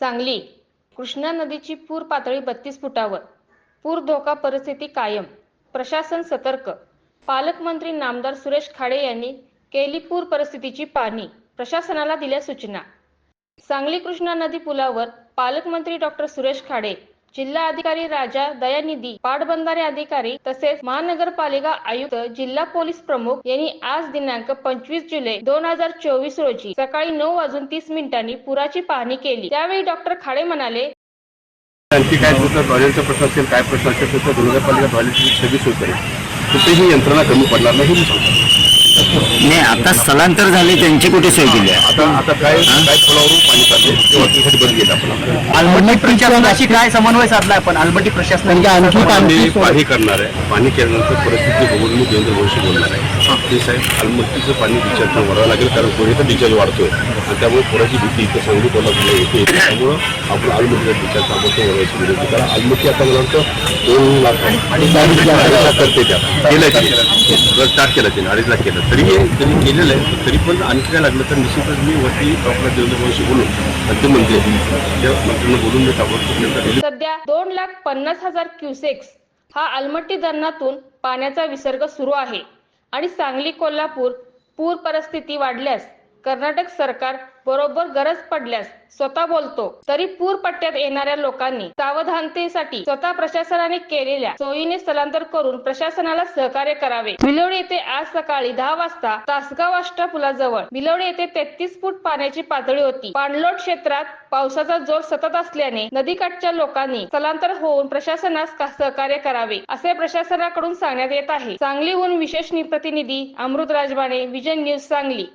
सांगली. कृष्णा नदीची पूर पातळी बत्तीस फुटावर. पूर धोका परिस्थिती कायम. प्रशासन सतर्क. पालकमंत्री नामदार सुरेश खाडे यांनी केली पूर परिस्थितीची पाहणी. प्रशासनाला दिल्या सूचना. सांगली कृष्णा नदी पुलावर पालकमंत्री डॉक्टर सुरेश खाडे जिल्हा अधिकारी राजा दयानिधी पाटबंधारे अधिकारी तसेच महानगरपालिका आयुक्त जिल्हा पोलीस प्रमुख यांनी आज दिनांक पंचवीस जुलै दोन हजार चोवीस रोजी सकाळी नऊ वाजून तीस मिनिटांनी पुराची पाहणी केली. त्यावेळी डॉक्टर खाडे म्हणाले आणखी काय तुमचं टॉयलेटचा प्रश्न असेल काय प्रश्न असेल तर नगरपालिका टॉयलेटची सगळी सोय करेल कुठेही यंत्रणा कमी पडणार नाही. मी सांगतो नाही आता स्थलांतर झाले त्यांची कुठे सोय केली आहे? आता आता काय काय खोलावरून पाणी चालले ते वाटण्यासाठी बंद केलं आपण आलमटी प्रशासनाशी काय समन्वय साधला आपण? आलमटी प्रशासनाने आणखी पाणी पाणी करणार आहे. पाणी केल्यानंतर परिस्थिती बघून मी देवेंद्र भविष्य बोलणार आहे. ते साहेब अलमट्टीचं पाणी डिचार्ज वरावं लागेल कारण पुढे तर डिचार्ज वाढतोय. आणि त्यामुळे पुराची भीती इथं सांगली कोल्हापूरला येते. त्यामुळं आपण अलमट्टीचा डिचार्ज ताबडतोब वळवायची विनंती होती कारण अलमट्टी आता मला वाटतं दोन लाख अडीच लाख करते त्या केलं ते स्टार्ट केलं त्याने अडीच लाख केलं. तरी हे त्यांनी केलेलं आहे. तरी पण आणखी काय लागलं तर निश्चितच मी वरती डॉक्टर देवेंद्र भविष्य बोलून आणि मंत्र्यांना म्हणजे बोलून मी ताबडतोब सध्या दोन लाख पन्नास हजार क्युसेक्स हा अलमट्टी धरणातून पाण्याचा विसर्ग सुरू आहे आणि सांगली कोल्हापूर पूर परिस्थिती वाढल्यास कर्नाटक सरकार बरोबर गरज पडल्यास स्वतः बोलतो तरी पूर पट्ट्यात येणाऱ्या लोकांनी सावधानतेसाठी स्वतः प्रशासनाने केलेल्या सोयीने स्थलांतर करून प्रशासनाला सहकार्य करावे. बिलोडी येथे आज सकाळी दहा वाजता तासगाव आष्टा पुलाजवळ बिलोडी येथे तेहतीस फूट पाण्याची पातळी होती. पाणलोट क्षेत्रात पावसाचा जोर सतत असल्याने नदीकाठच्या लोकांनी स्थलांतर होऊन प्रशासनास सहकार्य करावे असे प्रशासनाकडून सांगण्यात येत आहे. सांगलीहून विशेष प्रतिनिधी अमृत राजबाणे विजन न्यूज सांगली.